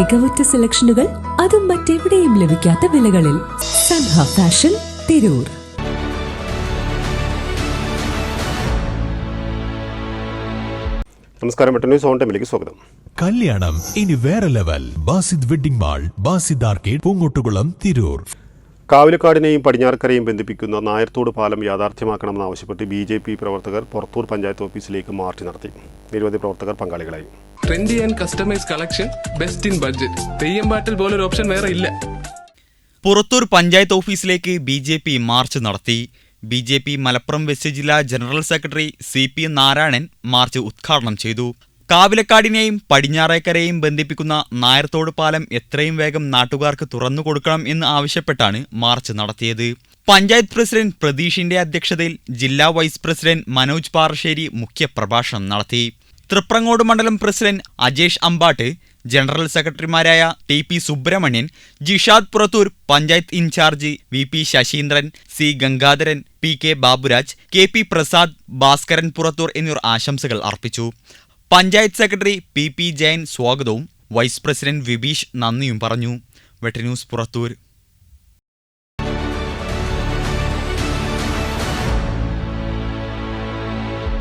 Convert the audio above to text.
മികവുറ്റ സെലക്ഷനുകൾ അതും മറ്റെവിടെയും ലഭിക്കാത്ത വിലകളിൽ സൻഹ ഫാഷൻ തിരൂർ. നമസ്കാരം ന്യൂസ് ഓൺ ടൈമിലേക്ക് സ്വാഗതം. കല്യാണം ഇനി വേറെ level. Basid wedding mall Basid arcade Poonkottukulam Tirur. കാവിലക്കാടിനെയും പടിഞ്ഞാറക്കരയും ബന്ധിപ്പിക്കുന്ന നായർത്തോട് പാലം യാഥാർത്ഥ്യമാക്കണമെന്നാവശ്യപ്പെട്ട് ബി ജെ പി പ്രവർത്തകർ പുറത്തൂർ പഞ്ചായത്ത് ഓഫീസിലേക്ക് മാർച്ച് നടത്തി. നിരവധി പ്രവർത്തകർ പങ്കാളികളായി. Trendy and customise collection best in budget Theyyam പാട്ടിൽ പോലൊരു ഓപ്ഷൻ വേറെ ഇല്ല. പുറത്തൂർ പഞ്ചായത്ത് ഓഫീസിലേക്ക് ബി ജെ പി മാർച്ച് നടത്തി. B J P Malappuram west ജില്ലാ general secretary C P Narayanan march ഉദ്ഘാടനം ചെയ്തു. കാവിലക്കാടിനെയും പടിഞ്ഞാറേക്കരയും ബന്ധിപ്പിക്കുന്ന നായർത്തോട് പാലം എത്രയും വേഗം നാട്ടുകാർക്ക് തുറന്നു കൊടുക്കണം എന്ന് ആവശ്യപ്പെട്ടാണ് മാർച്ച് നടത്തിയത്. പഞ്ചായത്ത് പ്രസിഡന്റ് പ്രതീഷിന്റെ അധ്യക്ഷതയിൽ ജില്ലാ വൈസ് പ്രസിഡന്റ് മനോജ് പാറശ്ശേരി മുഖ്യപ്രഭാഷണം നടത്തി. തൃപ്രങ്ങോട് മണ്ഡലം പ്രസിഡന്റ് അജേഷ് അമ്പാട്ട് ജനറൽ സെക്രട്ടറിമാരായ T P Subramanian Jishad Purathur panchayat incharge V P Sasheendran C Gangadharan P K Baburaj K P Prasad Bhaskaran Purathur എന്നിവർ ആശംസകൾ അർപ്പിച്ചു. Panchayat secretary P P Jayan സ്വാഗതവും വൈസ് പ്രസിഡന്റ് വിബീഷ് നന്ദിയും പറഞ്ഞു. വെട്ടന്യൂസ് പുറത്തൂർ.